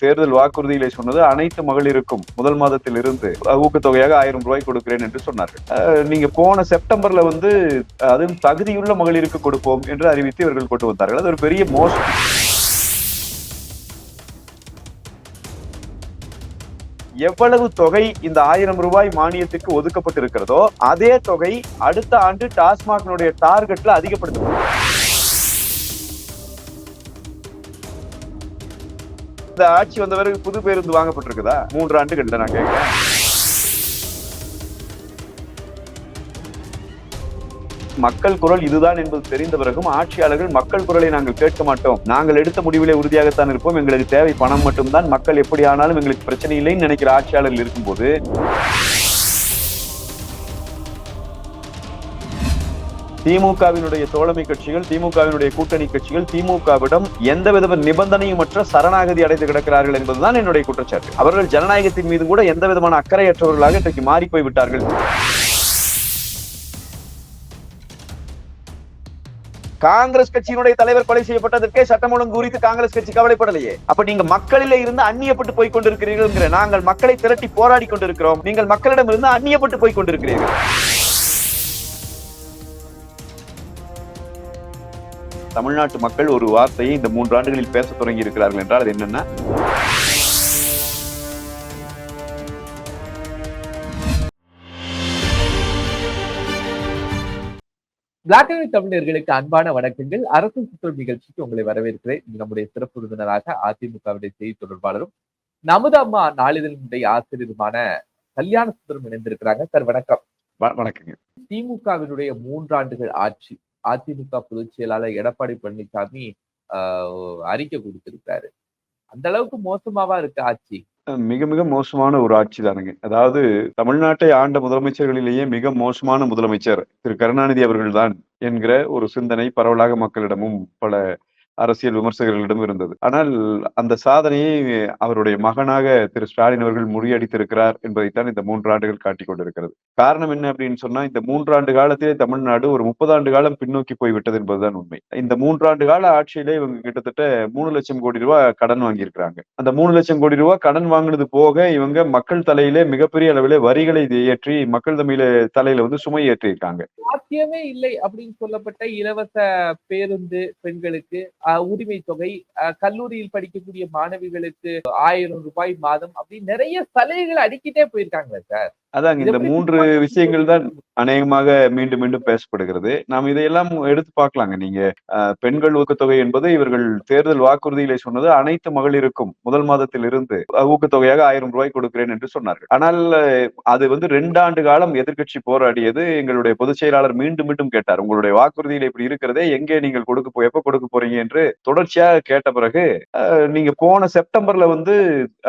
தேர்தல் வாக்குறுதியிலே சொன்னது அனைத்து மகளிருக்கும் முதல் மாதத்தில் இருந்து ஊக்கத்தொகையாக ஆயிரம் ரூபாய் கொடுக்கிறேன் என்று சொன்னார்கள். நீங்க போன செப்டம்பர்ல வந்து அதுவும் தகுதியுள்ள மகளிருக்கு கொடுப்போம் என்று அறிவித்து இவர்கள் கொண்டு வந்தார்கள். அது ஒரு பெரிய மோசம் எவ்வளவு தொகை இந்த ஆயிரம் ரூபாய் மானியத்துக்கு ஒதுக்கப்பட்டிருக்கிறதோ அதே தொகை அடுத்த ஆண்டு டாஸ்மாகினுடைய டார்கெட்ல அதிகப்படுத்தப்படும். இந்த ஆட்சி வந்த பிறகு புது பேருந்து வாங்கப்பட்டிருக்குதா? மூன்று ஆண்டுகள்ல நான் கேட்கிறேன். மக்கள் குரல் இதுதான் என்பது தெரிந்த பிறகும் ஆட்சியாளர்கள் மக்கள் குரலை நாங்கள் கேட்க மாட்டோம். நாங்கள் எடுத்த முடிவிலே உறுதியாகத்தான் இருப்போம். எங்களுக்கு தேவை பணம் மட்டும்தான். மக்கள் எப்படி ஆனாலும் எங்களுக்கு பிரச்சனை இல்லைன்னு நினைக்கிற ஆட்சியாளர்கள் இருக்கும்போது திமுகவினுடைய தோழமை கட்சிகள் திமுகவினுடைய கூட்டணி கட்சிகள் திமுகவிடம் எந்த வித நிபந்தனையுமற்ற சரணாகதி அடைந்து கிடக்கிறார்கள் என்பதுதான் என்னுடைய குற்றச்சாட்டு. அவர்கள் ஜனநாயகத்தின் மீது கூட எந்த விதமான அக்கறையற்றவர்களாக இன்றைக்கு மாறி விட்டார்கள். காங்கிரஸ் கட்சியினுடைய தலைவர் கொலை செய்யப்பட்டதற்கே சட்டம் ஒழுங்கு குறித்து காங்கிரஸ் கட்சி கவலைப்படலையே. அப்ப நீங்க மக்களிலே இருந்து அந்நியப்பட்டு போய் கொண்டிருக்கிறீர்கள் நாங்கள் மக்களை திரட்டி போராடி கொண்டிருக்கிறோம். நீங்கள் மக்களிடம் இருந்து அந்நியப்பட்டு போய் கொண்டிருக்கிறீர்கள். தமிழ்நாட்டு மக்கள் ஒரு வார்த்தையை இந்த மூன்று ஆண்டுகளில் பேச தொடங்கி இருக்கிறார்கள் என்றால் அது என்னன்னா பிளாக் அண்ட் ஒயிட் தமிழர்களுக்கு அன்பான வணக்கங்கள். அரசு சுற்றம் நிகழ்ச்சிக்கு உங்களை வரவேற்கிறேன். நம்முடைய சிறப்பு விருந்தினராக அதிமுகவுடைய செய்தி தொடர்பாளரும் நமது அம்மா நாளிதழினுடைய ஆசிரியருமான கல்யாண சுந்தரம் இணைந்திருக்கிறாங்க. சார் வணக்கம். வ- வணக்கங்க. திமுகவினுடைய மூன்றாண்டுகள் ஆட்சி அதிமுக பொதுச் செயலாளர் எடப்பாடி பழனிசாமி ஆஹ், அறிக்கை கொடுத்திருக்காரு. அந்த அளவுக்கு மோசமாவா இருக்கு ஆட்சி? மிக மிக மோசமான ஒரு ஆட்சி தானுங்க. அதாவது தமிழ்நாட்டை ஆண்ட முதலமைச்சர்களிலேயே மிக மோசமான முதலமைச்சர் திரு. கருணாநிதி அவர்கள்தான் என்கிற ஒரு சிந்தனை பரவலாக மக்களிடமும் பல அரசியல் விமர்சகர்களிடம் இருந்தது. ஆனால் அந்த சாதனையை அவருடைய மகனாக திரு ஸ்டாலின் அவர்கள் முறியடித்திருக்கிறார் என்பதைத்தான் இந்த மூன்றாண்டுகள் காட்டிக் கொண்டிருக்கிறது. காரணம் என்ன அப்படின்னு சொன்னா இந்த மூன்றாண்டு காலத்திலே தமிழ்நாடு ஒரு முப்பது ஆண்டு காலம் பின்னோக்கி போய்விட்டது என்பதுதான் உண்மை. இந்த மூன்றாண்டு கால ஆட்சியிலே இவங்க கிட்டத்தட்ட மூணு லட்சம் கோடி ரூபாய் கடன் வாங்கியிருக்கிறாங்க. அந்த மூணு லட்சம் கோடி ரூபாய் கடன் வாங்கினது போக இவங்க மக்கள் தலையிலே மிகப்பெரிய அளவிலே வரிகளை ஏற்றி மக்கள் தமிழ தலையில வந்து சுமை ஏற்றியிருக்காங்க சாத்தியமே இல்லை அப்படின்னு சொல்லப்பட்ட இலவச பேருந்து பெண்களுக்கு உரிமை தொகை கல்லூரியில் படிக்கக்கூடிய மாணவிகளுக்கு ஆயிரம் ரூபாய் மாதம் அப்படி நிறைய சலுகைகள் அடிக்கிட்டே போயிருக்காங்களே சார். அதாங்க இந்த மூன்று விஷயங்கள் தான் அநேகமாக மீண்டும் மீண்டும் பேசப்படுகிறது. நாம் இதையெல்லாம் எடுத்து பார்க்கலாங்க. நீங்க பெண்கள் ஊக்கத்தொகை என்பது இவர்கள் தேர்தல் வாக்குறுதியிலே சொன்னது அனைத்து மகளிருக்கும் முதல் மாதத்தில் இருந்து ஊக்கத்தொகையாக ஆயிரம் ரூபாய் கொடுக்கிறேன் என்று சொன்னார்கள். ஆனால் அது வந்து ரெண்டு ஆண்டு காலம் எதிர்க்கட்சி போராடியது எங்களுடைய பொதுச் செயலாளர் மீண்டும் மீண்டும் கேட்டார். உங்களுடைய வாக்குறுதியில இப்படி இருக்கிறதே எங்கே நீங்கள் கொடுக்க எப்ப கொடுக்க போறீங்க என்று தொடர்ச்சியாக கேட்ட பிறகு நீங்க போன செப்டம்பர்ல வந்து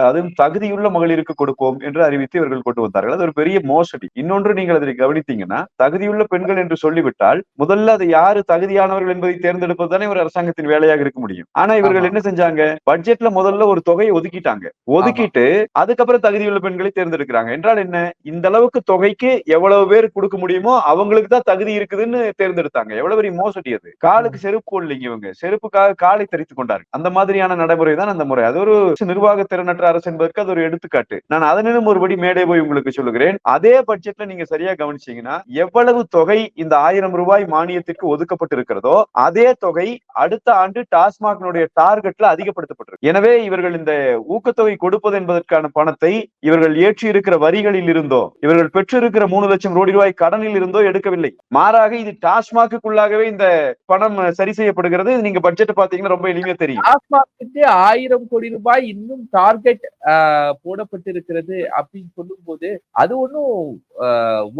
அதுவும் தகுதியுள்ள மகளிருக்கு கொடுப்போம் என்று அறிவித்து இவர்கள் கொண்டு வந்தார்கள். அது ஒரு பெரிய மோசடி. இன்னொன்று நீங்கள் அதை கவனித்தீங்கன்னா தகுதியுள்ள பெண்கள் என்று சொல்லிவிட்டால் முதல்ல அது யாரு தகுதியானவர்கள் என்பதை தேர்ந்தெடுப்பது தானே ஒரு அரசாங்கத்தின் வேலையாக இருக்க முடியும். ஆனா இவர்கள். என்ன செஞ்சாங்க? பட்ஜெட்ல முதல்ல ஒரு தொகையை ஒதுக்கிட்டாங்க. ஒதுக்கிட்டு அதுக்கப்புறம் தகுதியுள்ள பெண்களை தேர்ந்தெடுக்கிறாங்க. என்றால் என்ன? இந்த அளவுக்கு தொகைக்கு எவ்வளவு பேர் கொடுக்க முடியுமோ அவங்களுக்கு தான் தகுதி இருக்குதுன்னு தேர்ந்தெடுத்தாங்க. எவ்வளவு பெரிய மோசடி அது. காலுக்கு செருப்பு போடலைங்க இவங்க. செருப்புக்காக காலை தெரித்துக் கொண்டார்கள். அந்த மாதிரியான நடைமுறை தான் அந்த முறை. அது ஒரு நிர்வாக திறனற்ற அரசு என்பதற்கு அது ஒரு எடுத்துக்காட்டு. நான் அதனிலும் ஒருபடி மேடை போய் உங்களுக்கு சொல்லுகிறேன். அதே பட்ஜெட்ல நீங்க சரியா கவனிச்சீங்கன்னா எவ்வளவு தொகை இந்த ஆயிரம் ரூபாய் மானியத்திற்கு ஒதுக்கப்பட்டு இருக்கிறதோ அதே தொகை அடுத்த ஆண்டு டாஸ்மாக்னுடைய டார்கெட்ல அதிகப்படுத்தப்பட்டிருக்கு. எனவே இவர்கள் இந்த ஊக்கத்தொகை கொடுப்பது என்பதற்கான பணத்தை இவர்கள் ஏற்றி இருக்கிற வரிகளில் இருந்தோ இவர்கள் பெற்றிருக்கிற மூணு லட்சம் கோடி ரூபாய் கடனில் இருந்தோ எடுக்கவில்லை. மாறாக இது டாஸ்மாக்குள்ளாகவே இந்த பணம் சரி செய்யப்படுகிறது. நீங்க பட்ஜெட் பாத்தீங்கன்னா ரொம்ப எளிமையா தெரியும். டாஸ்மாக்கு ஆயிரம் கோடி ரூபாய் இன்னும் டார்கெட் போடப்பட்டிருக்கிறது அப்படின்னு சொல்லும்போது அது ஒன்றும்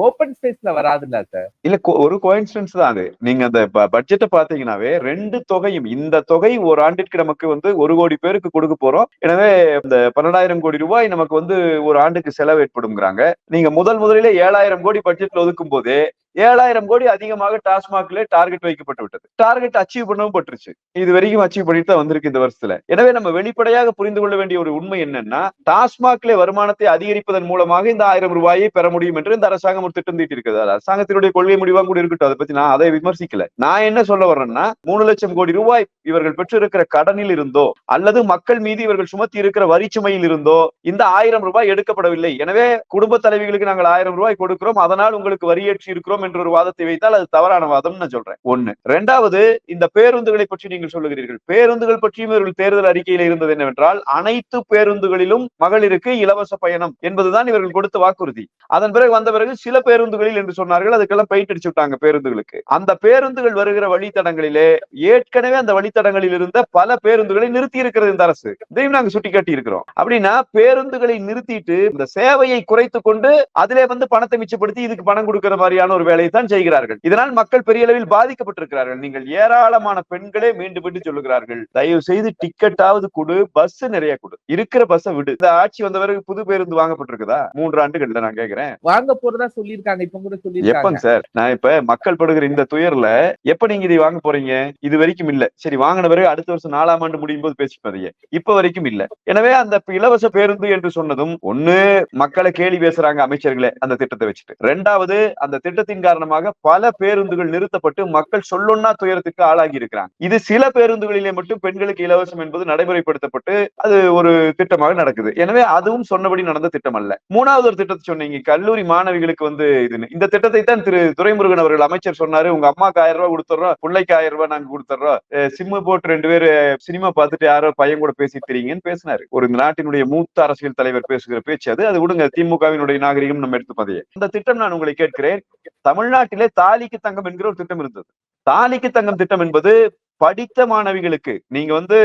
ஓபன் ஸ்பேஸ்ல வராதுல்ல சார் இல்ல ஒரு கோயின்சிடன்ஸ் தான் அது. நீங்க அந்த பட்ஜெட்டை பாத்தீங்கன்னாவே ரெண்டு தொகையும் இந்த தொகை ஒரு ஆண்டிற்கு நமக்கு வந்து ஒரு கோடி பேருக்கு கொடுக்க போறோம். எனவே இந்த பன்னெண்டாயிரம் கோடி ரூபாய் நமக்கு வந்து ஒரு ஆண்டுக்கு செலவு ஏற்படும்ங்கிறாங்க நீங்க முதல் முதலிலே ஏழாயிரம் கோடி பட்ஜெட்ல ஒதுக்கும் போதே ஏழாயிரம் கோடி அதிகமாக டாஸ்மாக்ல டார்கெட் வைக்கப்பட்டு விட்டது. டார்கெட் அச்சீவ் பண்ணவும் பட்டுருச்சு. இது வரைக்கும் அச்சீவ் பண்ணிட்டு தான் வந்திருக்கு இந்த வருஷத்துல. எனவே நம்ம வெளிப்படையாக புரிந்து கொள்ள வேண்டிய ஒரு உண்மை என்னன்னா டாஸ்மாக்ல வருமானத்தை அதிகரிப்பதன் மூலமாக இந்த ஆயிரம் ரூபாயை பெற முடியும் என்று இந்த அரசாங்கம் ஒரு திட்டம் தீட்டி இருக்குது அரசாங்கத்தினுடைய கொள்கை முடிவாக கூட இருக்கட்டும். அதை பத்தி நான் அதை விமர்சிக்கல. நான் என்ன சொல்ல வர்றேன்னா மூணு லட்சம் கோடி ரூபாய் இவர்கள் பெற்றிருக்கிற கடனில் இருந்தோ அல்லது மக்கள் மீது இவர்கள் சுமத்தி இருக்கிற வரிச்சுமையில் இருந்தோ இந்த ஆயிரம் ரூபாய் எடுக்கப்படவில்லை. எனவே குடும்ப தலைவிகளுக்கு நாங்கள் ஆயிரம் ரூபாய் கொடுக்கிறோம். அதனால் உங்களுக்கு வரியேற்றி இருக்கிறோம் என்ற ஒரு வாதத்தை வைத்தால் அது தவறான வாதம் நான் சொல்றேன். ஒண்ணு. ரெண்டாவது இந்த பேருந்துகளை பற்றி நீங்கள் சொல்லுகிறீர்கள். பேருந்துகள் பற்றியும் இவர்கள் தேர்தல் அறிக்கையில் இருந்தது என்னவென்றால் அனைத்து பேருந்துகளிலும் மகளிருக்கு இலவச பயணம் என்பதுதான் இவர்கள் கொடுத்த வாக்குறுதி. அதன் பிறகு வந்த பிறகு சில பேருந்துகளில் என்று சொன்னார்கள் அதுக்கெல்லாம் பெயிண்ட் அடிச்சு விட்டாங்க பேருந்துகளுக்கு. அந்த பேருந்துகள் வருகிற வழித்தடங்களிலே ஏற்கனவே அந்த வழித்தடங்களில் இருந்த பல பேருந்துகளை நிறுத்தி இருக்கிறது இந்த அரசு. இதையும் நாங்க சுட்டி காட்டி இருக்கிறோம். அப்படின்னா பேருந்துகளை நிறுத்திட்டு இந்த சேவையை குறைத்து கொண்டு அதிலே வந்து பணத்தை மிச்சப்படுத்தி இதுக்கு பணம் கொடுக்கிற மாதிரியான ஒரு வேலையை தான் செய்கிறார்கள். இதனால் மக்கள் பெரிய அளவில் பாதிக்கப்பட்டிருக்கிறார்கள். நீங்கள் ஏராளமான பெண்களே மீண்டும் மீண்டும் சொல்லுகிறார்கள் தயவு செய்து டிக்கெட்டாவது கொடு பஸ் நிறைய கொடு. இருக்கிற பஸ்ஸை விடு. இந்த ஆட்சி வந்த பிறகு புது பேருந்து வாங்கப்பட்டிருக்குதா? மூன்று ஆண்டுகள்ல நான் கேட்கிறேன் வாங்க போறதா சொல்லியிருக்காங்க இப்ப கூட சொல்லியிருக்காங்க. சார்? நான் இப்ப மக்கள் படுகிற இந்த துயர்ல எப்ப நீங்க இதை வாங்க போறீங்க? இது வரைக்கும் இல்ல. சரி வாங்கின பிறகு அடுத்த வருஷம் நாலாம் ஆண்டு முடியும் போது பேசிப்பதைய இப்ப வரைக்கும் இல்ல. எனவே அந்த இலவச பேருந்து என்று சொன்னதும் ஒண்ணு மக்களை கேலி பேசுறாங்க அமைச்சர்களே அந்த திட்டத்தை வச்சுட்டு. ரெண்டாவது அந்த திட்டத்தின் காரணமாக பல பேருந்துகள் நிறுத்தப்பட்டு மக்கள் சொல்லொன்னா துயரத்துக்கு ஆளாகி இருக்கிறாங்க. இது சில பேருந்துகளிலே மட்டும் பெண்களுக்கு இலவசம் என்பது நடைமுறைப்படுத்தப்பட்டு அது ஒரு திட்டமாக நடக்குது. எனவே அதுவும் சொன்னபடி நடந்த திட்டம் அல்ல மூணாவது ஒரு திட்டத்தை சொன்னீங்க. கல்லூரி மாணவிகளுக்கு வந்து இது இந்த திட்டத்தை தான் திரு துரைமுருகன் அவர்கள் அமைச்சர் சொன்னாரு. உங்க அம்மாக்கு ஆயிரம் ரூபாய் கொடுத்துறோம் பிள்ளைக்கு ஆயிரம் ரூபாய் நாங்க கொடுத்துறோம் சிம்மு போட்டு ரெண்டு பேரு சினிமா பார்த்துட்டு யாரோ பையன் கூட பேசி தெரியுங்கன்னு பேசினாரு. ஒரு நாட்டினுடைய மூத்த அரசியல் தலைவர் பேசுகிற பேச்சு அது. அது விடுங்க திமுகவினுடைய நாகரிகம் நம்ம எடுத்து பதிய. இந்த திட்டம் நான் உங்களை கேட்கிறேன். தமிழ்நாட்டிலே தாலிக்கு தங்கம் என்கிற ஒரு திட்டம் இருந்தது. தாலிக்கு தங்கம் திட்டம் என்பது படித்த மாணவிகளுக்கு நீங்க வந்து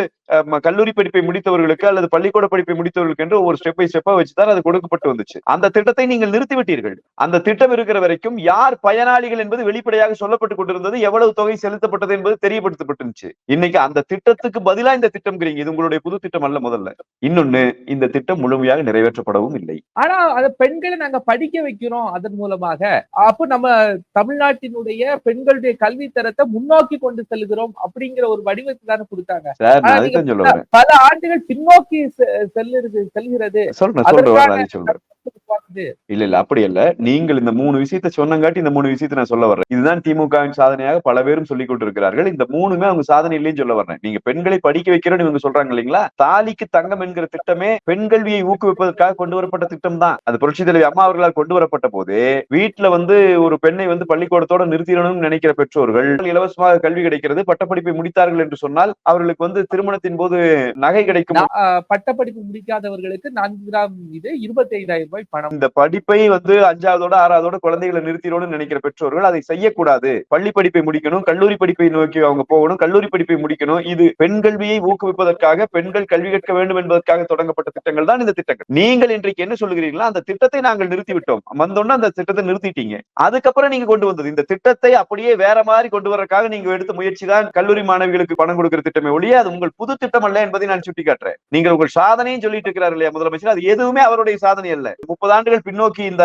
கல்லூரி படிப்பை முடித்தவர்களுக்கு அல்லது பள்ளிக்கூட படிப்பை முடித்தவர்களுக்கு என்று ஒரு ஸ்டெப் பை ஸ்டெப்பா வச்சுதான் அது கொடுக்கப்பட்டு வந்துச்சு. அந்த திட்டத்தை நீங்கள் நிறுத்திவிட்டீர்கள். அந்த திட்டம் இருக்கிற வரைக்கும் யார் பயனாளிகள் என்பது வெளிப்படையாக சொல்லப்பட்டு கொண்டிருந்தது எவ்வளவு தொகை செலுத்தப்பட்டது என்பது தெரியப்படுத்தப்பட்டுருச்சு இன்னைக்கு அந்த திட்டத்துக்கு பதிலா இந்த திட்டம்ங்கிறீங்க. இது உங்களுடைய புது திட்டம் அல்ல முதல்ல. இன்னொன்னு இந்த திட்டம் முழுமையாக நிறைவேற்றப்படவும் இல்லை. ஆனா அது பெண்களை நாங்க படிக்க வைக்கிறோம் அதன் மூலமாக. அப்போ நம்ம தமிழ்நாட்டினுடைய பெண்களுடைய கல்வி தரத்தை முன்னோக்கி கொண்டு செல்கிறோம் அப்படிங்கிற ஒரு வடிவத்தை தானே கொடுத்தாங்க. பல ஆண்டுகள் பின்னோக்கி செல்லுறது செல்கிறது. இல்ல இல்ல அப்படி இல்ல நீங்கள் இந்த மூணு விஷயத்த சொன்னங்காட்டி இந்த மூணு விஷயத்தை நான் சொல்ல வர்றேன். இதுதான் திமுகவின் சாதனையாக பல பேரும் சொல்லிக் கொண்டிருக்கிறார்கள். இந்த மூணுமே அவங்க சாதனை இல்லைன்னு சொல்ல வர்றேன். நீங்க பெண்களை படிக்க வைக்கிறோம்னு இவங்க சொல்றாங்க இல்லைங்களா? தாலிக்கு தங்கம் என்கிற திட்டமே பெண் கல்வியை ஊக்குவிப்பதற்காக கொண்டு வரப்பட்ட திட்டம் தான் அது புரட்சி தலைவி அம்மா அவர்களால் கொண்டு வரப்பட்ட போது வீட்டுல வந்து ஒரு பெண்ணை வந்து பள்ளிக்கூடத்தோட நிறுத்திடணும்னு நினைக்கிற பெற்றோர்கள் இலவசமாக கல்வி கிடைக்கிறது பட்டப்படிப்பை முடித்தார்கள் என்று சொன்னால் அவர்களுக்கு வந்து திருமணத்தின் போது நகை கிடைக்கும்? பட்டப்படிப்பு முடிக்காதவர்களுக்கு நான்கு கிராம் இது இருபத்தி ஐந்தாயிரம் ரூபாய் பணம். இந்த படிப்பை வந்து அஞ்சாவதோட ஆறாவதோட குழந்தைகளை நிறுத்திடணும்னு நினைக்கிற பெற்றோர்கள் அதை செய்யக்கூடாது. பள்ளி படிப்பை முடிக்கணும் கல்லூரி படிப்பை நோக்கி அவங்க போகணும் கல்லூரி படிப்பை முடிக்கணும். இது பெண் கல்வியை ஊக்குவிப்பதற்காக பெண்கள் கல்வி கற்க வேண்டும் என்பதற்காக தொடங்கப்பட்ட திட்டங்கள் தான் இந்த திட்டங்கள். நீங்கள் இன்றைக்கு என்ன சொல்லுகிறீர்களா அந்த திட்டத்தை நாங்கள் நிறுத்திவிட்டோம். வந்தோன்னா அந்த திட்டத்தை நிறுத்திட்டீங்க. அதுக்கப்புறம் நீங்க கொண்டு வந்தது. இந்த திட்டத்தை அப்படியே வேற மாதிரி கொண்டு வரக்காக நீங்க எடுத்த முயற்சி தான் கல்லூரி மாணவிகளுக்கு பணம் கொடுக்கிற திட்டமே ஒழிய அது உங்கள் புது திட்டம் அல்ல என்பதை நான் சுட்டிக்காட்டுறேன். நீங்கள் உங்கள் சாதனையும் சொல்லிட்டு இருக்கிறார் இல்லையா முதலமைச்சர்? அது எதுவுமே அவருடைய சாதனை அல்ல. முப்பது ஆண்டுகள் பின்னோக்கி இந்த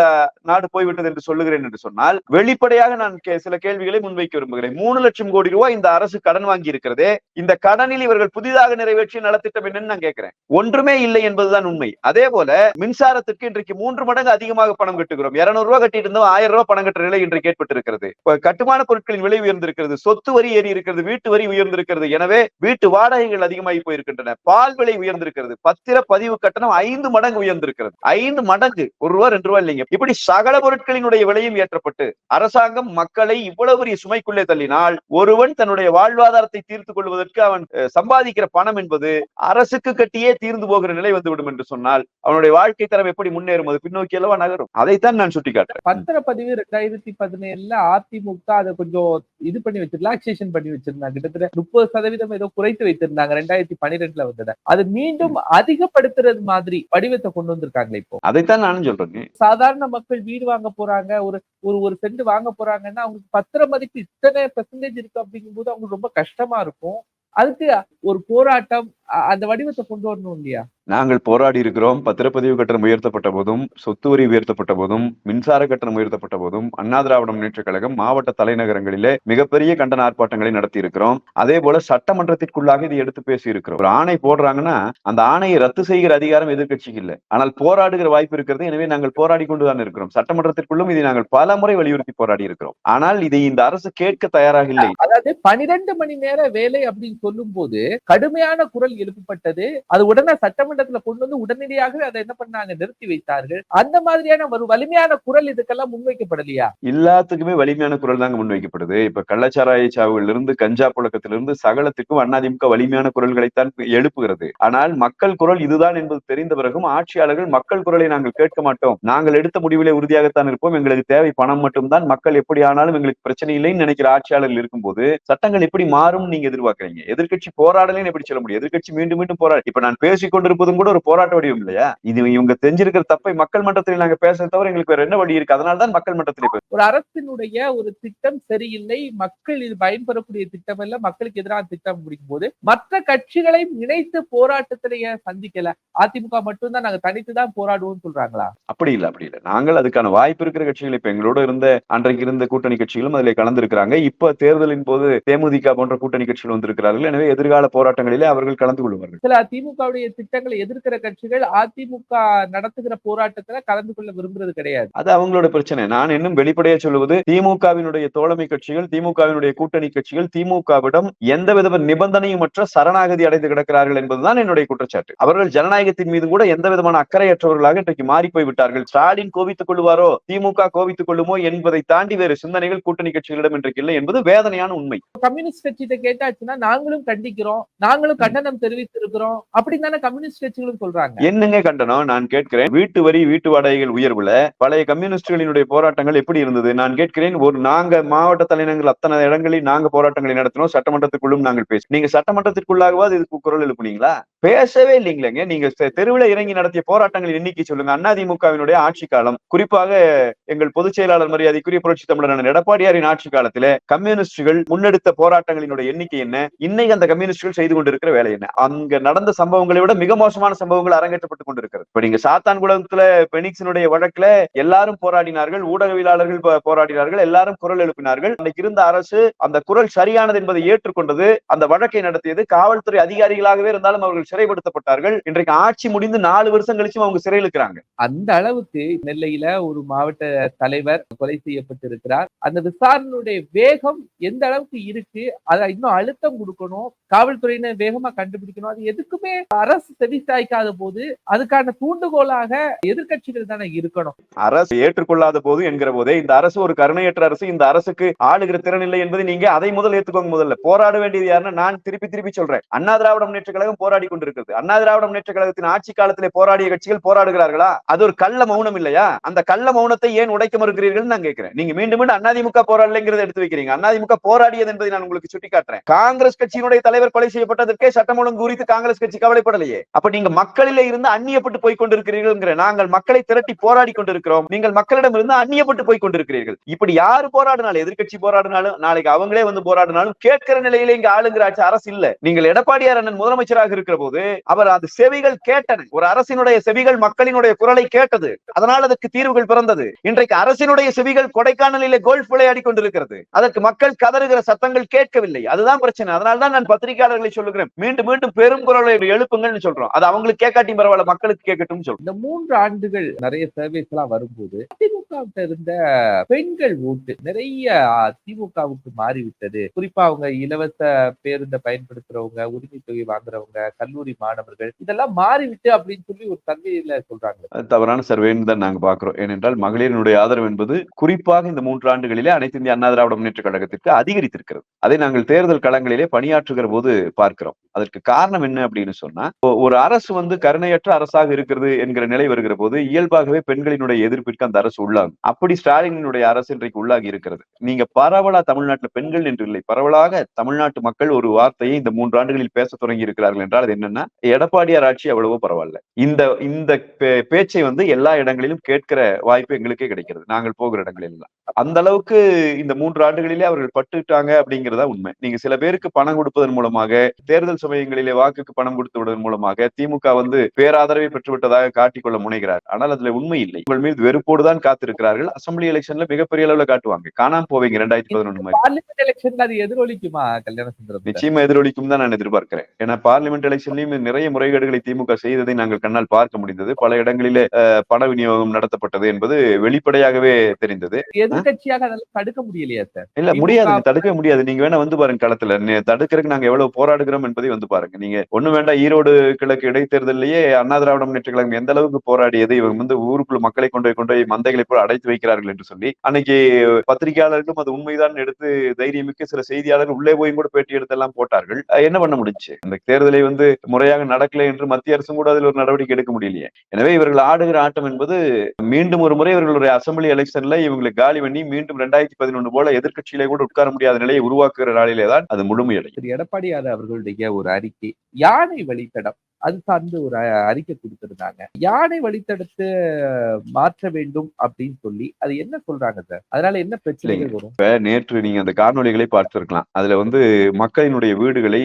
நாடு போய்விட்டது என்று சொல்லுகிறேன் என்று சொன்னால் வெளிப்படையாக நான் சில கேள்விகளை முன்வைக்க விரும்புகிறேன். மூணு லட்சம் கோடி ரூபாய் இந்த அரசு கடன் வாங்கி இருக்கிறதே இந்த கடனில் இவர்கள் புதிதாக நிறைவேற்றிய நலத்திட்டம் என்னன்னு நான் கேட்கிறேன். ஒன்றுமே இல்லை என்பதுதான் உண்மை. அதே போல மின்சாரத்திற்கு இன்றைக்கு மூன்று மடங்கு அதிகமாக பணம் கட்டுகிறோம். இருநூறு ரூபாய் கட்டிட்டு இருந்தோம் ஆயிரம் ரூபாய் பணம் கட்டுற நிலை இன்றைக்கு ஏற்பட்டிருக்கிறது. கட்டுமான பொருட்களின் விலை உயர்ந்திருக்கிறது சொத்து வரி ஏறி இருக்கிறது வீட்டு வரி உயர்ந்திருக்கிறது. எனவே வீட்டு வாடகைகள் அதிகமாகி போயிருக்கின்றன பால் விலை உயர்ந்திருக்கிறது. பத்திர பதிவு கட்டணம் ஐந்து மடங்கு உயர்ந்திருக்கிறது. ஐந்து மடங்கு ஒரு ரூபா ரெண்டு ரூபாய் இல்லைங்க. இப்படி சகல பொருட்களினுடைய விலையும் ஏற்றப்பட்டு அரசாங்கம் மக்களை இவ்வளவு பெரிய சுமைக்குள்ளே தள்ளினால் ஒருவன் தன்னுடைய வாழ்வாதாரத்தை தீர்த்துக் கொள்வதற்கு அவன் சம்பாதிக்கிற பணம் என்பது அரசுக்கு கட்டியே தீர்ந்து போகிற நிலை வந்துவிடும் என்று சொன்னால் அவனுடைய வாழ்க்கை தரம் எப்படி முன்னேறும்? அது பின்னோக்கி அல்லவா நகரும்? அதைத்தான் நான் சுட்டிக்காட்டுறேன். பத்திரப்பதிவு ரெண்டாயிரத்தி பதினேழுல அதிமுக அதை கொஞ்சம் இது பண்ணி வச்சு ரிலாக்ஸேஷன் பண்ணி வச்சிருந்தாங்க. கிட்டத்தட்ட முப்பது சதவீதம் ஏதோ குறைத்து வைத்திருந்தாங்க ரெண்டாயிரத்தி பன்னிரெண்டுல வந்தத. அது மீண்டும் அதிகப்படுத்துறது மாதிரி வடிவத்தை கொண்டு வந்திருக்காங்களே இப்போ. அதைத்தான் நானும் சொல்றேன் சாதாரண மக்கள் வீடு வாங்க போறாங்க ஒரு ஒரு ஒரு சென்ட் வாங்க போறாங்கன்னா அவங்களுக்கு பத்திர மதிப்பு இத்தனை பெர்சன்டேஜ் இருக்கு அப்படிங்கும்போது அவங்களுக்கு ரொம்ப கஷ்டமா இருக்கும். அதுக்கு ஒரு போராட்டம் அந்த வடிவத்தை கொண்டு வரணும் இல்லையா? நாங்கள் போராடி இருக்கிறோம். பத்திரப்பதிவு கட்டணம் உயர்த்தப்பட்ட போதும் சொத்து வரி உயர்த்தப்பட்ட போதும் மின்சார கட்டணம் உயர்த்தப்பட்ட போதும் அண்ணா திராவிட முன்னேற்ற கழகம் மாவட்ட தலைநகரங்களிலே மிகப்பெரிய கண்டன ஆர்ப்பாட்டங்களை நடத்தி இருக்கிறோம் அதே போல சட்டமன்றத்திற்குள்ளாக இதை எடுத்து பேசி இருக்கிறோம் ஒரு ஆணை போடுறாங்கன்னா அந்த ஆணையை ரத்து செய்கிற அதிகாரம் எதிர்கட்சிக்கு இல்லை. ஆனால் போராடுகிற வாய்ப்பு இருக்கிறது. எனவே நாங்கள் போராடி கொண்டுதான் இருக்கிறோம். சட்டமன்றத்திற்குள்ளும் இதை நாங்கள் பல முறை வலியுறுத்தி போராடி இருக்கிறோம். ஆனால் இதை இந்த அரசு கேட்க தயாராக இல்லை. அதாவது பனிரெண்டு மணி நேர வேலை அப்படின்னு சொல்லும் போது கடுமையான குரல் எழுப்பப்பட்டது. அது உடனே சட்டமன்ற சட்டமன்றத்துல கொண்டு வந்து உடனடியாக அதை என்ன பண்ணாங்க? நிறுத்தி வைத்தார்கள். அந்த மாதிரியான ஒரு வலிமையான குரல் இதுக்கெல்லாம் முன்வைக்கப்படலையா? எல்லாத்துக்குமே வலிமையான குரல் தாங்க முன்வைக்கப்படுது. இப்ப கள்ளச்சாராய சாவுகள் இருந்து கஞ்சா புழக்கத்திலிருந்து சகலத்துக்கும் அதிமுக வலிமையான குரல்களைத்தான் எழுப்புகிறது. ஆனால் மக்கள் குரல் இதுதான் என்பது தெரிந்த பிறகும் ஆட்சியாளர்கள் மக்கள் குரலை நாங்கள் கேட்க மாட்டோம். நாங்கள் எடுத்த முடிவிலே உறுதியாகத்தான் இருப்போம். எங்களுக்கு தேவை பணம் மட்டும்தான். மக்கள் எப்படி ஆனாலும் எங்களுக்கு பிரச்சனை இல்லைன்னு நினைக்கிற ஆட்சியாளர்கள் இருக்கும்போது சட்டங்கள் எப்படி மாறும் நீங்க எதிர்பார்க்கறீங்க? எதிர்க்கட்சி போராடலைன்னு எப்படி சொல்ல முடியும்? எதிர்க்கட்சி மீண்டும் மீண்டும் போராட இப்ப நான் பேசிக் கொண்டிருப்பதும் கூட ஒரு போராட்ட வடிவம் இல்லையா? இது இவங்க தெரிஞ்சிருக்கிற தப்பை மக்கள் மன்றத்தில் நாங்க பேச தவிர எங்களுக்கு வேற என்ன வழி இருக்கு? அதனால தான் மக்கள் மன்றத்திலே. ஒரு அரசினுடைய ஒரு திட்டம் சரியில்லை. மக்கள் இது பயன்பெறக்கூடிய திட்டம் அல்ல. மக்களுக்கு எதிரான திட்டம் முடிக்கும் போது மற்ற கட்சிகளையும் இணைத்து போராட்டத்திலேயே சந்திக்கல. அதிமுக மட்டும்தான் நாங்க தனித்து தான் போராடுவோம்னு சொல்றாங்களா? அப்படி இல்ல அப்படி இல்ல. நாங்கள் அதுக்கான வாய்ப்பு இருக்கிற கட்சிகள் இப்ப எங்களோட இருந்த அன்றைக்கு இருந்த கூட்டணி கட்சிகளும் அதில் கலந்திருக்கிறாங்க. இப்ப தேர்தலின் போது தேமுதிக போன்ற கூட்டணி கட்சிகள் வந்திருக்கிறார்கள். எனவே எதிர்கால போராட்டங்களிலே அவர்கள் கலந்து கொள்வார்கள். சில திமுகவுடைய திட்டங்களை எதிர்க்கிற கட்சிகள் அதிமுக நடத்துகிற போராட்டத்துல கலந்து கொள்ள விரும்புறது கிடையாது. அது அவங்களோட பிரச்சனை. நான் இன்னும் வெளிப்படையா சொல்லுவது திமுகவினுடைய தோழமை கட்சிகள் திமுகவினுடைய கூட்டணி கட்சிகள் திமுகவிடம் எந்த வித நிபந்தனையுமற்ற சரணாகதி அடைந்து கிடக்கிறார்கள் என்பதுதான் என்னுடைய குற்றச்சாட்டு. அவர்கள் ஜனநாயகத்தின் மீது கூட எந்த விதமான அக்கறையற்றவர்களாக இன்றைக்கு மாறி போய் விட்டார்கள். ஸ்டாலின் கோவித்துக் கொள்வாரோ திமுக கோவித்துக் கொள்ளுமோ என்பதை தாண்டி வேறு சிந்தனைகள் கூட்டணி கட்சிகளிடம் இன்றைக்கு இல்லை என்பது வேதனையான உண்மை. கம்யூனிஸ்ட் கட்சிகிட்ட கேட்டாச்சுன்னா நாங்களும் கண்டிக்கிறோம் நாங்களும் கண்டனம் தெரிவித்திருக்கிறோம் அப்படின்னு தானே கம்யூனிஸ்ட் கட்சிகளும் சொல்றாங்க. என்னங்க கண்டனம் நான் கேட்கிறேன். வீட்டு வரி வீட்டு வாடகைகள் உயர்வுல பழைய கம்யூனிஸ்டுகளினுடைய போராட்டங்கள் எப்படி இருந்தது? நான் கேட்கிறேன் ஒரு நாங்க மாவட்ட தலைநகர் அத்தனை இடங்களில் நாங்க போராட்டங்களை நடத்தினோம். சட்டமன்றத்துக்குள்ளும் நாங்கள் பேசி நீங்க சட்டமன்றத்திற்குள்ளாகவாது இதுக்கு குரல் எழுப்புனீங்களா? பேசவே இல்லைங்களேங்க. நீங்க தெருவில் தெருவுல இறங்கி நடத்திய போராட்டங்களின் எண்ணிக்கை சொல்லுங்க. அதிமுகவினுடைய ஆட்சி காலம். குறிப்பாக எங்கள் பொதுச் செயலாளர் மரியாதைக்குரிய புரட்சி தமிழரான எடப்பாடியாரின் ஆட்சி காலத்திலே கம்யூனிஸ்டுகள் முன்னெடுத்த போராட்டங்களினுடைய எண்ணிக்கை என்ன? இன்னைக்கு அந்த கம்யூனிஸ்டுகள் செய்து கொண்டிருக்கிற வேலை என்ன? அங்க நடந்த சம்பவங்களை விட மிக மோசமான சம்பவங்கள் அரங்கேற்றப்பட்டு கொண்டிருக்கிறது. இப்ப நீங்க சாத்தான்குளத்துல பெனிக்ஸினுடைய வழக்குல எல்லாரும் போராடினார்கள். ஊடகவியலாளர்கள் போராடினார்கள். எல்லாரும் குரல் எழுப்பினார்கள். அன்னைக்கு இருந்த அரசு அந்த குரல் சரியானது என்பதை ஏற்றுக்கொண்டது. அந்த வழக்கை நடத்தியது. காவல்துறை அதிகாரிகளாகவே இருந்தாலும் அவர்கள் சிறைப்படுத்தப்பட்டார்கள். இன்றைக்கு ஆட்சி முடிந்து நாலு வருஷம் கழிச்சும் அவங்க சிறையில் இருக்கிறாங்க அந்த அளவுக்கு நெல்லையில ஒரு மாவட்ட தலைவர் கொலை செய்யப்பட்டிருக்கிறார். அந்த விசாரணையுடைய வேகம் எந்த அளவுக்கு இருக்கு? அதை இன்னும் அழுத்தம் கொடுக்கணும். காவல்துறையினர் வேகமா கண்டுபிடிக்கணும். அது எதுக்குமே அரசு செவி சாய்க்காத போது அதுக்கான தூண்டுகோலாக எதிர்க்கட்சிகள் தானே இருக்கணும். அரசு ஏற்றுக்கொள்ளாத போது என்கிற போதே இந்த அரசு ஒரு கருணையற்ற அரசு. இந்த அரசுக்கு ஆளுகிற திறன் இல்லை என்பதை நீங்க அதை முதல் ஏத்துக்கோங்க முதல்ல. போராட வேண்டியது யாருன்னா நான் திருப்பி திருப்பி சொல்றேன். அண்ணா திராவிட முன்னேற்ற கழகம் போராடி கொண்டிருக்கிறது. அண்ணா திராவிட முன்னேற்ற கழகத்தின் ஆட்சி காலத்திலே போராடிய கட்சிகள் போராடுகிறார்களா? அது ஒரு கள்ள மௌனம் இல்லையா? அந்த கள்ள மௌனத்தை ஏன் உடைக்க மறுக்கிறீர்கள் நான் கேட்கிறேன். நீங்க மீண்டும் மீண்டும் அண்ணாதிமுக போராடலைங்கிறத எடுத்து வைக்கிறீங்க. அண்ணாதிமுக போராடியது என்பதை நான் உங்களுக்கு சுட்டிக்காட்டுறேன். காங்கிரஸ் கட்சியினுடைய தலைவர் கொலை செய்யப்பட்டதற்கே சட்டம் ஒழுங்கு குறித்து காங்கிரஸ் கட்சி கவலைப்படலையே. அப்ப நீங்க மக்களிலே இருந்து அந்நியப்பட்டு போய் கொண்டிருக்கிறீர்கள் நாங்கள் மக்களை திரட்டி போராடி கொண்டிருக்கிறோம். நீங்கள் மக்களிடம் இருந்து அந்நியப்பட்டு போய் கொண்டிருக்கிறீர்கள். இப்படி யாரு போராடினாலும் எதிர்கட்சி போராடினாலும் நாளைக்கு அவங்களே வந்து போராடினாலும் கேட்கிற நிலையில இங்க ஆளுங்கிற ஆட்சி அரசு இல்ல. நீங்கள் எடப்பாடியார் அண்ணன் முதலமைச்சராக இருக்கிற போது அவர் அந்த செவிகள் கேட்டன ஒரு அரசினுடைய செவிகள் மக்களினுடைய குரலை கேட்டது. அதனால் அதற்கு தீர்வுகள் பிறந்தது. இன்றைக்கு அரசினுடைய செவிகள் கொடைக்கானலிலே கோல்ஃப் விளையாடி கொண்டிருக்கிறது. அதற்கு மக்கள் கதறுகிற சத்தங்கள் கேட்கவில்லை. அதுதான் பிரச்சனை. அதனால தான் நான் பத்திரிகையாளர்களை சொல்லுகிறேன். மீண்டும் மீண்டும் பெரும் குரலை எழுப்புங்கள்னு சொல்றோம். அது அவங்களுக்கு கேட்காட்டி பரவாயில்ல மக்களுக்கு கேட்கட்டும் சொல்றோம். இந்த மூன்று ஆண்டுகள் நிறைய சர்வேஸ் எல்லாம் வரும்போது திமுக இருந்த பெண்கள் ஓட்டு நிறைய திமுகவுக்கு மாறிவிட்டது. குறிப்பா அவங்க இலவச பேருந்தை பயன்படுத்துறவங்க உரிமை தொகை வாங்குறவங்க கல்வி கல்லூரி மாணவர்கள் இதெல்லாம் மாறிவிட்டு அப்படின்னு சொல்லி ஒரு சர்வேல சொல்றாங்க. தவறான சர்வேன்னு தான் நாங்க பாக்குறோம் ஏனென்றால் மகளிரினுடைய ஆதரவு என்பது குறிப்பாக இந்த மூன்று ஆண்டுகளிலே அனைத்து இந்திய அண்ணா திராவிட முன்னேற்ற கழகத்திற்கு அதிகரித்திருக்கிறது. அதை நாங்கள் தேர்தல் களங்களிலே பணியாற்றுகிற போது பார்க்கிறோம். அதற்கு காரணம் என்ன அப்படின்னு சொன்னா ஒரு அரசு வந்து கருணையற்ற அரசாக இருக்கிறது என்கிற நிலை வருகிற போது இயல்பாகவே பெண்களினுடைய எதிர்ப்பிற்கு அந்த அரசு உள்ளாகும். அப்படி ஸ்டாலினுடைய அரசு இன்றைக்கு உள்ளாகி இருக்கிறது. நீங்க பரவலா தமிழ்நாட்டுல பெண்கள் என்று இல்லை பரவலாக தமிழ்நாட்டு மக்கள் ஒரு வார்த்தையை இந்த மூன்று ஆண்டுகளில் பேச தொடங்கி இருக்கிறார்கள் என்றால் அது என்ன என்னன்னா எடப்பாடியார் ஆட்சி அவ்வளவோ பரவாயில்ல. இந்த இந்த பேச்சை வந்து எல்லா இடங்களிலும் கேட்கிற வாய்ப்பு எங்களுக்கே கிடைக்கிறது. நாங்கள் போகிற இடங்களில் எல்லாம் அந்த அளவுக்கு இந்த மூன்று ஆண்டுகளிலே அவர்கள் பட்டுட்டாங்க அப்படிங்கிறதா உண்மை. நீங்க சில பேருக்கு பணம் கொடுப்பதன் மூலமாக தேர்தல் சமயங்களிலே வாக்குக்கு பணம் கொடுத்து விடுவதன் மூலமாக திமுக வந்து பேராதரவை பெற்றுவிட்டதாக காட்டிக்கொள்ள முனைகிறார். ஆனால் அதுல உண்மை இல்லை. உங்கள் மீது வெறுப்போடு தான் காத்திருக்கிறார்கள். அசம்பிளி எலெக்ஷன்ல மிகப்பெரிய அளவுல காட்டுவாங்க. காணாம போவீங்க ரெண்டாயிரத்தி பதினொன்று மாதிரி. பார்லிமெண்ட் எலெக்ஷன்ல அது எதிரொலிக்குமா கல்யாண நிச்சயமா எதிரொலிக்கும் தான் நான் எதிர்பார்க்கிறேன். ஏன்னா பார்லிமெண்ட் எலெக்ஷன்லயும் நிறைய முறைகேடுகளை திமுக செய்ததை நாங்கள் கண்ணால் பார்க்க முடிந்தது. பல இடங்களிலே பண விநியோகம் நடத்தப்பட்டது என்பது வெளிப்படையாகவே தெரிந்தது. எதிர்கட்சியாக தடுக்க முடியலையா சார்? இல்ல முடியாது. நீங்க தடுக்கவே முடியாது. நீங்க வேணா வந்து பாருங்க களத்துல. தடுக்கிறதுக்கு நாங்க எவ்வளவு போராடுகிறோம் என்பதை வந்து பாருங்க. நீங்க ஒண்ணு வேண்டாம். ஈரோடு கிழக்கு இடைத்தேர்தலிலேயே அண்ணா திராவிட முன்னேற்ற கழகம் எந்த அளவுக்கு போராடியது இவங்க வந்து ஊருக்குள்ள மக்களை கொண்டு போய் கொண்டு போய் மந்தைகளை போல அடைத்து வைக்கிறார்கள் என்று சொல்லி அன்னைக்கு பத்திரிகையாளர்களும் அது உண்மைதான் எடுத்து தைரியமிக்க சில செய்தியாளர்கள் உள்ளே போய் கூட பேட்டி எடுத்து எல்லாம் போட்டார்கள் என்ன பண்ண முடிஞ்சு? இந்த தேர்தலை வந்து முறையாக நடக்கல என்று மத்திய அரசும் கூட அதில் ஒரு நடவடிக்கை எடுக்க முடியலையே. எனவே இவர்கள் ஆடுகிற ஆட்டம் என்பது மீண்டும் ஒரு முறை இவர்களுடைய அசம்பிளி எலெக்ஷன்ல இவங்களை காலி பண்ணி மீண்டும் ரெண்டாயிரத்தி பதினொன்று போல எதிர்கட்சியிலே கூட உட்கார முடியாத நிலையை உருவாக்குகிற நாளிலே தான் அது முழுமையடையும். எடப்பாடி அவர்களுடைய ஒரு அறிக்கை யானை வழித்தடம். அது சார்ந்து ஒரு அறிக்கை கொடுத்திருந்தாங்க. யானை வழித்தடத்தை மாற்ற வேண்டும் அப்படின்னு சொல்லி அது என்ன சொல்றாங்க சார்? அதனால என்ன பிரச்சனைகள் வரும்? இப்ப நேற்று நீங்க அந்த காணொளிகளை பார்த்திருக்கலாம். அதுல வந்து மக்களினுடைய வீடுகளை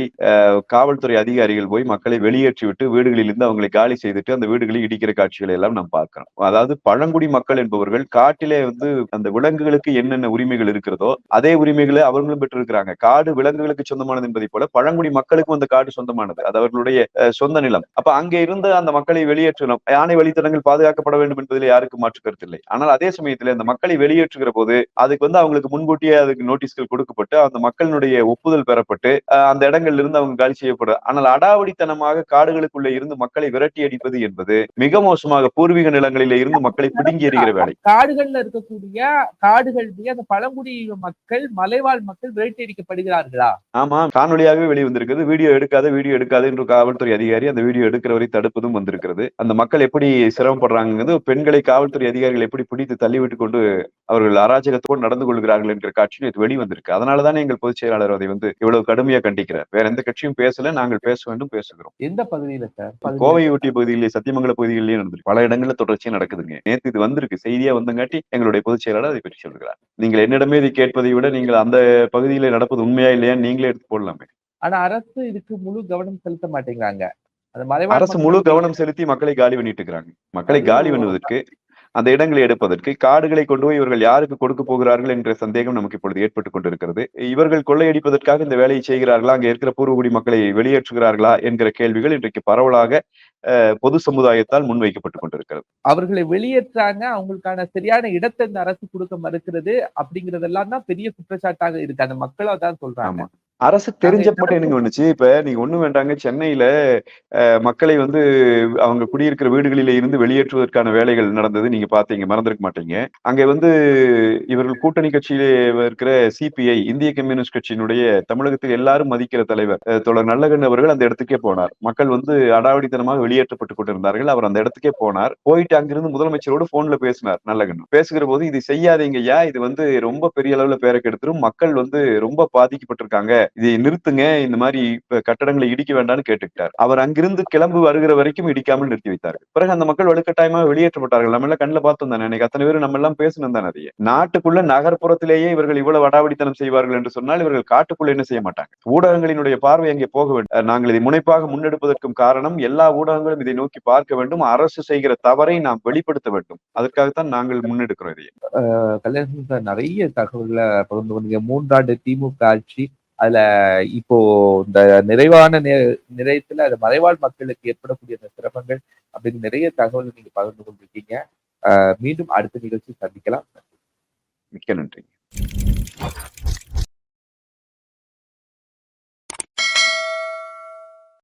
காவல்துறை அதிகாரிகள் போய் மக்களை வெளியேற்றி விட்டு வீடுகளிலிருந்து அவங்களை காலி செய்துட்டு அந்த வீடுகளை இடிக்கிற காட்சிகளை எல்லாம் நாம் பார்க்கிறோம். அதாவது பழங்குடி மக்கள் என்பவர்கள் காட்டிலே வந்து அந்த விலங்குகளுக்கு என்னென்ன உரிமைகள் இருக்கிறதோ அதே உரிமைகளை அவர்களும் பெற்றிருக்கிறாங்க. காடு விலங்குகளுக்கு சொந்தமானது என்பதை போல பழங்குடி மக்களுக்கும் அந்த காடு சொந்தமானது. அது அவர்களுடைய சொந்த நிலம். அப்ப அங்கே இருந்து அந்த மக்களை வெளியேற்றணும். யானை வழித்தடங்கள் பாதுகாக்கப்பட வேண்டும் என்பதில் யாருக்கும் மாற்று கருத்து இல்லை. ஆனால் அதே சமயத்தில் அந்த மக்களை வெளியேற்றுகிற போது அதுக்கு வந்து அவங்களுக்கு முன்கூட்டியே அதுக்கு நோட்டீஸ்கள் கொடுக்கப்பட்டு அந்த மக்களினுடைய ஒப்புதல் பெறப்பட்டு அந்த இடங்கள்ல இருந்து அவங்க காலி செய்யப்படும் ஆனால் அடாவடித்தனமாக காடுகளுக்குள்ளே இருந்து மக்களை விரட்டி அடிப்பது என்பது மிக மோசமாக பூர்வீக நிலங்களிலே இருந்து மக்களை பிடுங்கி எறிகிற வேலை. காடுகள்ல இருக்கக்கூடிய காடுகள் அந்த பழங்குடி மக்கள் மலைவாழ் மக்கள் விரட்டியடிக்கப்படுகிறார்களா ஆமா காணொலியாகவே வெளிவந்திருக்கிறது. வீடியோ எடுக்காத வீடியோ எடுக்காத என்று காவல்துறை அதிகாரி அந்த வீடியோ எடுக்கிறவரை தடுப்பதும் வந்திருக்கிறது. அந்த மக்கள் எப்படி சிரமப்படுறாங்கிறது பெண்களை காவல்துறை அதிகாரிகள் எப்படி பிடித்து தள்ளிவிட்டு கொண்டு அவர்கள் அராஜகத்தோடு நடந்து கொள்கிறார்கள் என்கிற காட்சி நேற்று வெளிவந்திருக்கு. அதனாலதான் எங்கள் பொதுச் செயலாளர் அதை வந்து இவ்வளவு கடுமையா கண்டிக்கிறார். வேற எந்த கட்சியும் பேசல நாங்கள் பேச வேண்டும் பேசுகிறோம். எந்த பகுதியில சார்? கோவை ஒட்டிய பகுதியிலே சத்தியமங்கல பகுதிகளிலேயே நடந்திருக்கு. பல இடங்கள்ல தொடர்ச்சியா நடக்குதுங்க. நேத்து இது வந்திருக்கு. செய்தியா வந்தங்காட்டி எங்களுடைய பொதுச் செயலாளர் அதை பற்றி சொல்கிறார். நீங்கள் என்னிடமே இதை கேட்பதை விட நீங்கள் அந்த பகுதியில நடப்பது உண்மையா இல்லையா நீங்களே எடுத்து போடலாமே. ஆனா அரசு இதுக்கு முழு கவனம் செலுத்த மாட்டேங்கிறாங்க. அரசு மக்கள் முழு கவனம் செலுத்தி மக்களை காலி பண்ணிட்டு இருக்கிறாங்க மக்களை காலி பண்ணுவதற்கு அந்த இடங்களை எடுப்பதற்கு காடுகளை கொண்டு போய் இவர்கள் யாருக்கு கொடுக்க போகிறார்கள் என்ற சந்தேகம் நமக்கு இப்பொழுது ஏற்பட்டுக் கொண்டிருக்கிறது. இவர்கள் கொள்ளையடிப்பதற்காக இந்த வேலையை செய்கிறார்களா? அங்க இருக்கிற பூர்வகுடி மக்களை வெளியேற்றுகிறார்களா? என்கிற கேள்விகள் இன்றைக்கு பரவலாக அஹ், பொது சமுதாயத்தால் முன்வைக்கப்பட்டுக் கொண்டிருக்கிறது. அவர்களை வெளியேற்றாங்க அவங்களுக்கான சரியான இடத்தை இந்த அரசு கொடுக்க மறுக்கிறது அப்படிங்கறதெல்லாம் தான் பெரிய குற்றச்சாட்டாக இருக்கு. அந்த மக்களும் அதான் சொல்றாங்க. அரசு தெரிஞ்ச மட்டும் என்னங்க பண்ணுச்சு இப்ப நீங்க ஒண்ணு வேண்டாங்க. சென்னையில மக்களை வந்து அவங்க குடியிருக்கிற வீடுகளில இருந்து வெளியேற்றுவதற்கான வேலைகள் நடந்தது. நீங்க பாத்தீங்க மறந்திருக்க மாட்டீங்க. அங்க வந்து இவர்கள் கூட்டணி கட்சியிலே இருக்கிற சிபிஐ இந்திய கம்யூனிஸ்ட் கட்சியினுடைய தமிழகத்தில் எல்லாரும் மதிக்கிற தலைவர் தோழர் நல்லகண்ணு அவர்கள் அந்த இடத்துக்கே போனார். மக்கள் வந்து அடாவடித்தனமாக வெளியேற்றப்பட்டு கொண்டிருந்தார்கள். அவர் அந்த இடத்துக்கே போனார். போயிட்டு அங்கிருந்து முதலமைச்சரோடு போன்ல பேசினார் நல்லகண்ணு பேசுகிற போது இது செய்யாதீங்க ஐயா இது வந்து ரொம்ப பெரிய அளவுல பேரை கெடுத்துரும். மக்கள் வந்து ரொம்ப பாதிக்கப்பட்டிருக்காங்க. இதை நிறுத்துங்க இந்த மாதிரி இப்ப கட்டடங்களை இடிக்க வேண்டாம்னு கேட்டுக்கிட்டார். அவர் அங்கிருந்து கிளம்பு வருகிற வரைக்கும் இடிக்காமல் நிறுத்தி வைத்தார்கள். பிறகு அந்த மக்கள் வலுக்கட்டாயமாக வெளியேற்றப்பட்டார்கள். நம்ம எல்லாம் கண்ணில் பார்த்தோம் தானே அன்னைக்கு அத்தனை பேர் நம்ம எல்லாம் பேசணும் தானே அதையே. நாட்டுக்குள்ள நகர்ப்புறத்திலேயே இவர்கள் இவ்வளவு அடாவடித்தனம் செய்வார்கள் என்று சொன்னால் இவர்கள் காட்டுக்குள்ள என்ன செய்ய மாட்டாங்க? ஊடகங்களினுடைய பார்வை அங்கே போக வேண்டும். நாங்கள் இதை முனைப்பாக முன்னெடுப்பதற்கும் காரணம் எல்லா ஊடகங்களும் இதை நோக்கி பார்க்க வேண்டும். அரசு செய்கிற தவறை நாம் வெளிப்படுத்த வேண்டும். அதற்காகத்தான் நாங்கள் முன்னெடுக்கிறோம் இதை கல்யாணம் நிறைய தகவல்களை பகிர்ந்து கொண்டீங்க. மூன்றாண்டு திமுக ஆட்சி அதுல இப்போ இந்த நிறைவான நிறையத்துல நிலையத்துல அது மலைவாழ் மக்களுக்கு ஏற்படக்கூடிய அந்த சிரமங்கள் அப்படின்னு நிறைய தகவல் நீங்க பகிர்ந்து கொண்டிருக்கீங்க. மீண்டும் அடுத்த நிகழ்ச்சி சந்திக்கலாம். மிக்க நன்றி